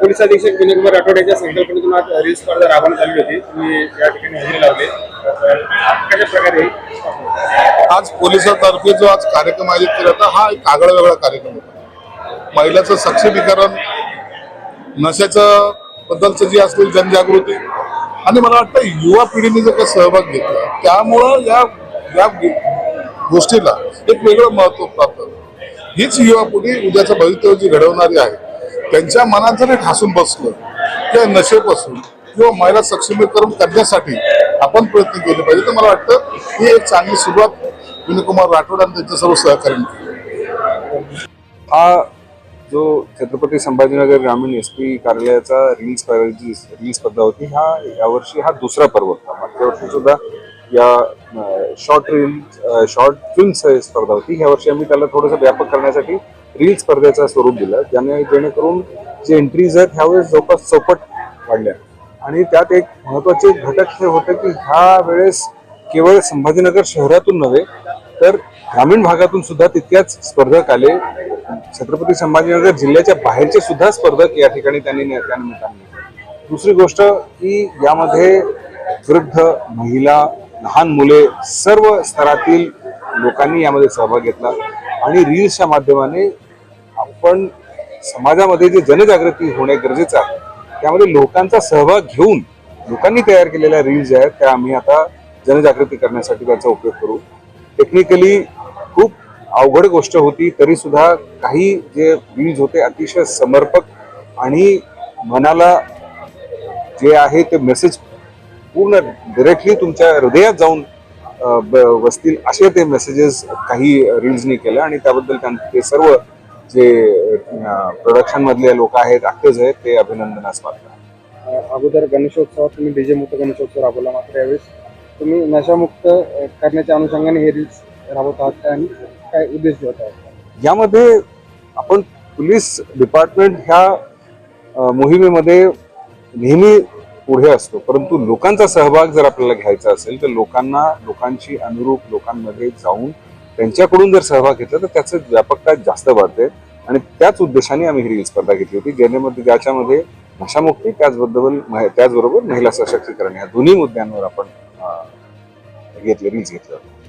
Police अधीक्षक विनय कुमार राठोड्याच्या संकल्पनेतून आज रील स्पर्धा राबवण्यात आली होती. तुम्ही या ठिकाणी हजेरी लावले. कशा प्रकारे आज पोलिसातर्फे जो आज कार्यक्रम आयोजित केला होता हा एक आगळा वेगळा कार्यक्रम होता. महिलाचं सक्षमीकरण नशेचं बद्दलचं जी असेल जनजागृती. आणि मला वाटतं युवा पिढीने जर काही सहभाग घेतला त्यामुळं या या गोष्टीला एक वेगळं महत्त्व प्राप्त हीच युवा पिढी उद्याचं भवितव्य जी घडवणारी आहे त्यांच्या मनात जरी ठासून बसलं किंवा नशेपासून किंवा महिला सक्षमीकरण करण्यासाठी आपण प्रयत्न केले पाहिजे तर मला वाटतं ही एक चांगली सुरुवात विनयकुमार राठोड आणि त्यांच्या सर्व सहकार्यांनी हा जो छत्रपती संभाजीनगर ग्रामीण एस पी कार्यालयाचा रिलीज स्पर्धा रिलीज स्पर्धा होती हा यावर्षी हा दुसरा पर्व होता. मागच्या वर्षी सुद्धा या शॉर्ट रील शॉर्ट फिल्म स्पर्धा होती. ह्या वर्षी आम्ही त्याला थोडंसं व्यापक करण्यासाठी रील स्पर्धेचं स्वरूप दिलं ज्याने जेणेकरून जे एंट्रीज आहेत ह्यावेळेस जवळपास चौपट वाढल्या. आणि त्यात एक महत्त्वाचे घटक हे होतं की ह्या वेळेस केवळ संभाजीनगर शहरातून नव्हे तर ग्रामीण भागातून सुद्धा तितक्याच स्पर्धक आले. छत्रपती संभाजीनगर जिल्ह्याच्या बाहेरचे सुद्धा स्पर्धक या ठिकाणी त्यांनी त्यानिमित्ताने दुसरी गोष्ट की यामध्ये वृद्ध महिला लहान मुले सर्व स्तरातील लोकांनी यामध्ये सहभाग घेतला. आणि रील्सच्या माध्यमाने आपण समाजामध्ये जे जनजागृती होणे गरजेचं आहे त्यामध्ये लोकांचा सहभाग घेऊन लोकांनी तयार केलेल्या रील्स ज्या आहेत त्या आम्ही आता जनजागृती करण्यासाठी त्याचा उपयोग करू. टेक्निकली अवघड गोष्ट होती तरी सुद्धा काही जे बीज होते अतिशय समर्पक आणि मनाला जे आहे ते मेसेज पूर्ण डिरेक्टली तुमच्या हृदयात जाऊन ब- बसतील असे ते मेसेजेस काही रील्सनी केले आणि त्याबद्दल त्यां- ते सर्व जे प्रोडक्शनमधले लोक आहेत ऍक्टर्स आहेत ते अभिनंदनास पात्र अगोदर गणेशोत्सवात तुम्ही डीजे मुक्त गणेशोत्सव राबवला मात्र यावेळेस. तुम्ही नशामुक्त करण्याच्या अनुषंगाने हे रील्स राबवत आहात आणि काय उद्देश घेत आहात? यामध्ये आपण पोलीस डिपार्टमेंट ह्या मोहिमेमध्ये नेहमी पुढे असतो. परंतु लोकांचा सहभाग जर आपल्याला घ्यायचा असेल तर लोकांना लोकांची अनुरूप लोकांमध्ये जाऊन त्यांच्याकडून जर सहभाग घेतला तर त्याचं व्यापकता जास्त वाढते. आणि त्याच उद्देशाने आम्ही ही रील स्पर्धा घेतली होती ज्यामध्ये ज्याच्यामध्ये भाषामुक्ती त्याचबद्दल त्याचबरोबर महिला सशक्तीकरण या दोन्ही मुद्द्यांवर आपण घेतले रील्स घेतलं होते